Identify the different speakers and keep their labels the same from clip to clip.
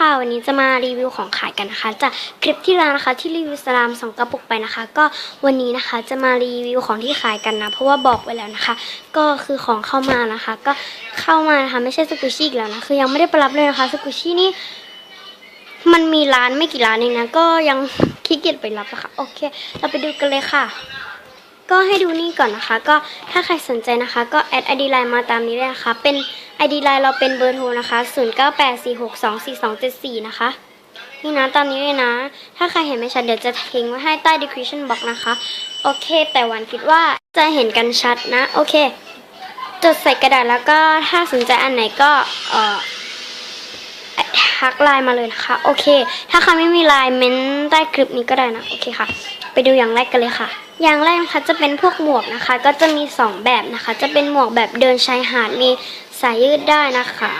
Speaker 1: ค่ะวันนี้จะมารีวิวของขายกันนะคะ จากคลิปที่แล้วนะคะที่รีวิวสลามสองกระปุกไปนะคะ ก็วันนี้นะคะจะมารีวิวของที่ขายกันนะ เพราะว่าบอกไว้แล้วนะคะ ก็คือของเข้ามานะคะ ก็เข้ามานะคะไม่ใช่สกุชี่อีกแล้วนะคือยังไม่ได้ไปรับเลยนะคะสกุชี่นี่มันมีร้านไม่กี่ร้านเองนะก็ยังขี้เกียจไปรับนะคะโอเค เราไปดูกันเลยค่ะ ก็ให้ดูนี่ก่อนนะคะ ก็ถ้าใครสนใจนะคะ ก็แอดไอดีไลน์มาตามนี้เลยนะคะ เป็นไอดีไลน์เราเป็นเบอร์โทรนะคะ 0984624274 นะคะ นี่นะตามนี้เลยนะ ถ้าใครเห็นไม่ชัดเดี๋ยวจะทิ้งไว้ให้ใต้ description box นะคะ โอเค แต่วันคิดว่าจะเห็นกันชัดนะ โอเค จดใส่กระดาษแล้วก็ถ้าสนใจอันไหนก็เอ่อทักไลน์มาเลยนะคะ โอเค ถ้าใครไม่มีไลน์เม้นใต้คลิปนี้ก็ได้นะ โอเคค่ะ ไปดูอย่างแรกกันเลยค่ะ อย่างแรกนะคะจะเป็นพวกหมวกนะคะ ก็จะมี 2 แบบนะคะ จะเป็นหมวกแบบเดินชายหาดมีสายยืดได้นะคะ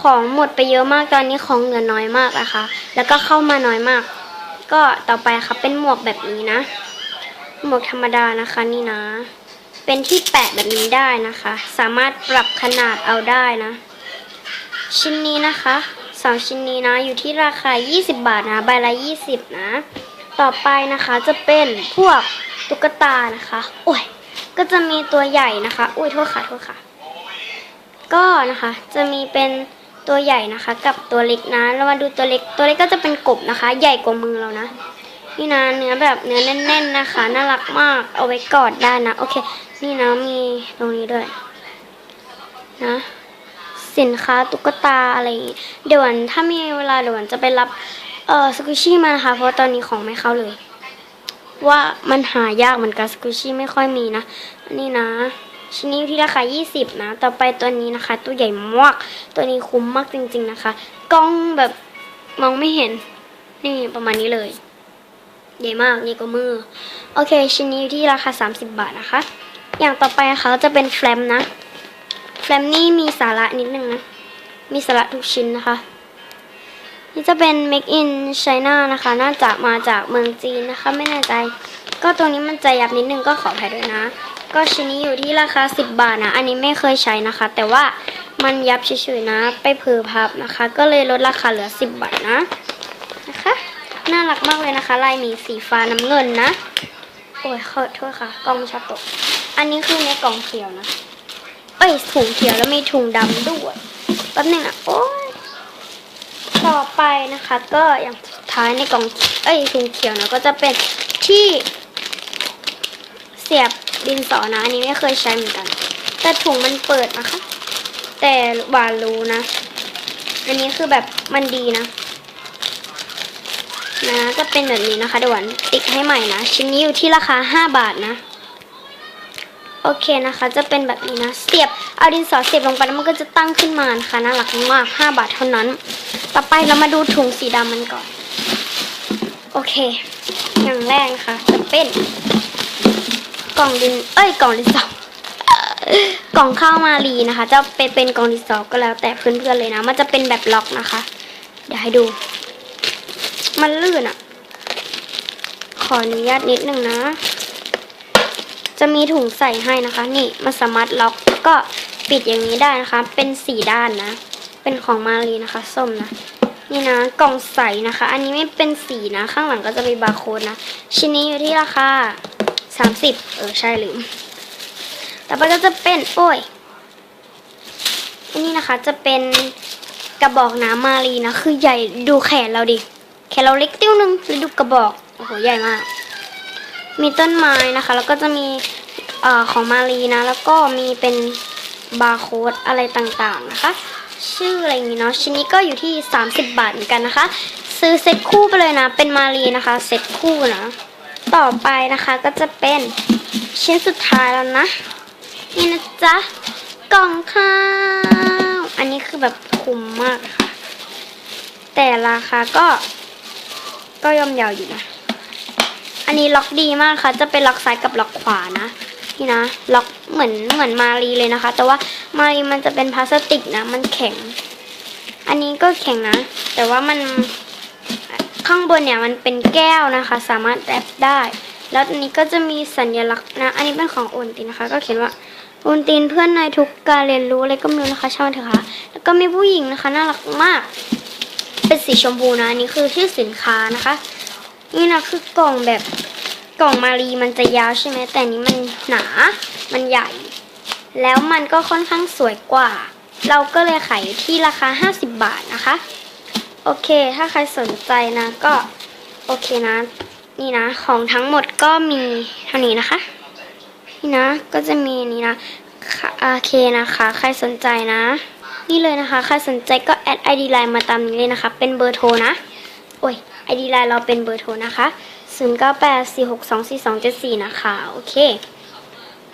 Speaker 1: ของหมดไปเยอะมากตอนนี้ของเหลือน้อยมากนะคะ แล้วก็เข้ามาน้อยมาก ก็ต่อไปค่ะเป็นหมวกแบบนี้นะ หมวกธรรมดานะคะนี่นะ เป็นที่แปะแบบนี้ได้นะคะ สามารถปรับขนาดเอาได้นะ ชิ้นนี้นะคะสองชิ้นนี้นะอยู่ที่ราคา 20 บาทนะใบละ 20 นะ ต่อไปนะคะจะเป็นพวกตุ๊กตานะคะโอ้ยก็จะมีตัวใหญ่นะคะอุ้ยโทษค่ะโทษค่ะ ก็นะคะจะมีเป็นตัวใหญ่นะคะ กับตัวเล็กนะ เรามาดูตัวเล็กตัวเล็กก็จะเป็นกบนะคะ ใหญ่กว่ามือเรานะนี่นะเนื้อแบบเนื้อแน่น ๆนะคะ น่ารักมากเอาไว้กอดได้นะโอเค นี่นะมีตรงนี้ด้วยนะสินค้าตุ๊กตาอะไรเดี๋ยวถ้ามีเวลาเดี๋ยวจะไปรับ เออสกุชี่มานะคะ เพราะตอนนี้ของไม่เข้าเลย ว่ามันหายากเหมือนกันสกุชี่ไม่ค่อยมีนะนนี้นะชิ้นนี้ที่ราคา 20 นะ ต่อไปตัวนี้นะคะ ตัวใหญ่มาก ตัวนี้คุ้มมากจริง ๆนะคะ กล้องแบบมองไม่เห็น นี่ประมาณนี้เลย ใหญ่มากใหญ่กว่ามือ โอเค ชิ้นนี้ที่ราคา 30 บาทนะคะ อย่างต่อไปนะคะจะเป็นแฟลมนะ แฟลมนี่มีสาระนิดนึงนะ มีสาระทุกชิ้นนะคะ นี่จะเป็น Make in China นะคะ น่าจะมาจากเมืองจีนนะคะ ไม่แน่ใจ ก็ตรงนี้มันจะยับนิดนึงก็ขออภัยด้วยนะ ก็ชิ้นนี้อยู่ที่ราคา 10 บาทนะ อันนี้ไม่เคยใช้นะคะ แต่ว่ามันยับเฉยๆนะ ไปเผลอพับนะคะ ก็เลยลดราคาเหลือ 10 บาทนะ นะคะ น่ารักมากเลยนะคะ ลายมีสีฟ้าน้ำเงินนะ โอ้ยขอโทษค่ะ กล้องชอบตก อันนี้คือในกล่องเขียวนะ เอ้ยถุงเขียวแล้วมีถุงดำด้วย แป๊บนึงอะ โอ้ย ไปนะคะ ก็อย่างสุดท้ายในกล่องเอ้ยถุงเขียวนะก็จะเป็นที่เสียบดินสอนะอันนี้ไม่เคยใช้เหมือนกัน แต่ถุงมันเปิดนะคะ แต่หวานรู้นะ อันนี้คือแบบมันดีนะ นะจะเป็นแบบนี้นะคะเดี๋ยวหวานติ๊กให้ใหม่นะ ชิ้นนี้อยู่ที่ราคา 5 บาทนะโอเคนะคะ จะเป็นแบบนี้นะ เสียบ เอาดินสอเสียบลงไปแล้วมันก็จะตั้งขึ้นมานะคะน่ารักมาก 5 บาทเท่านั้น ต่อไปเรามาดูถุงสีดำมันก่อน โอเค อย่างแรกนะคะจะเป็นกล่องดิน เอ้ย กล่องดินสอ กล่องข้าวมารีนะคะ จะเป็นเป็นกล่องดินสอก็แล้วแต่เพื่อนๆเลยนะ มันจะเป็นแบบล็อกนะคะ เดี๋ยวให้ดู มันลื่นอะ่ะ ขออนุญาตนิดนึงนะ จะมีถุงใส่ให้นะคะ นี่ มันสามารถล็อกแล้วก็ปิดอย่างนี้ได้นะคะ เป็นสี่ด้านนะ เป็นของมารีนะคะ ส้มนะ นี่นะกล่องใสนะคะ อันนี้ไม่เป็นสีนะ ข้างหลังก็จะมีบาร์โค้ดนะ ชิ้นนี้อยู่ที่ราคา30เออ ใช่ลืมต่อไปก็จะเป็นโอ้ยอันนี้นะคะจะเป็นกระบอกน้ำมารีนะ คือใหญ่ดูแขนเราดิ แขนเราเล็กติ้วนึงแล้วดูกระบอก โอ้โห ใหญ่มาก มีต้นไม้นะคะ แล้วก็จะมีเอ่อของมารีนะ แล้วก็มีเป็นบาร์โค้ดอะไรต่างๆนะคะ ชื่ออะไรอย่างนี้เนาะชิ้นนี้ก็อยู่ที่ 30 บาทเหมือนกันนะคะ ซื้อเซ็ตคู่ไปเลยนะ เป็นมารีนะคะเซ็ตคู่นะ ต่อไปนะคะก็จะเป็นชิ้นสุดท้ายแล้วนะ นี่นะจ๊ะกล่องข้าวอันนี้คือแบบคุ้มมากค่ะ แต่ราคาก็ ก็ย่อมเยาวอยู่นะ อันนี้ล็อกดีมากค่ะ จะเป็นล็อกซ้ายกับล็อกขวานะ นี่นะล็อกเหมือนเหมือนมารีเลยนะคะ แต่ว่ามารีมันจะเป็นพลาสติกนะ มันแข็ง อันนี้ก็แข็งนะ แต่ว่ามันข้างบนเนี่ยมันเป็นแก้วนะคะ สามารถแรปได้ แล้วอันนี้ก็จะมีสัญลักษณ์นะ อันนี้เป็นของโอนตินนะคะ ก็เขียนว่าโอนตินเพื่อนในทุกการเรียนรู้อะไรก็ไม่รู้นะคะช่างมันเถอะค่ะแล้วก็มีผู้หญิงนะคะน่ารักมาก เป็นสีชมพูนะอันนี่คือชื่อสินค้านะคะ นี่นะคือกล่องแบบ กล่องมารีมันจะยาวใช่ไหมแต่นี้มันหนา มันใหญ่ แล้วมันก็ค่อนข้างสวยกว่า เราก็เลยขายอยู่ที่ราคา 50 บาทนะคะ โอเค ถ้าใครสนใจนะก็ โอเคนะ นี่นะ ของทั้งหมดก็มีเท่านี้นะคะ นี่นะ ก็จะมีนนี้นะค่ะโอเคนะคะ ใครสนใจนะ นี่เลยนะคะ ใครสนใจก็แอด ID Line มาตามนี้เลยนะคะ เป็นเบอร์โทรนะ โอ้ย ID Line เราเป็นเบอร์โทรนะคะ 0984624274 นะคะ โอเค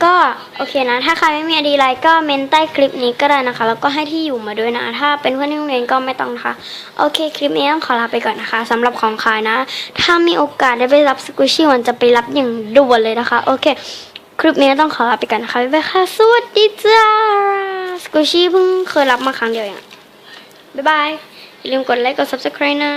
Speaker 1: ก็โอเคนะ ถ้าใครไม่มี ID Line ก็เมนใต้คลิปนี้ก็ได้นะคะ แล้วก็ให้ที่อยู่มาด้วยนะ ถ้าเป็นเพื่อนที่โรงเรียนก็ไม่ต้องนะคะ โอเค คลิปนี้ต้องขอลาไปก่อนนะคะสำหรับของขายนะ ถ้ามีโอกาสได้ไปรับสกูชี่วันจะไปรับอย่างด่วนเลยนะคะ โอเค คลิปนี้ต้องขอลาไปก่อนนะคะบ๊ายบายค่ะ สวัสดีจ้าสกูชี่เพิ่งเคยรับมาครั้งเดียวเองอะบ๊ายบายอย่าลืมกดไลค์กด subscribe นะ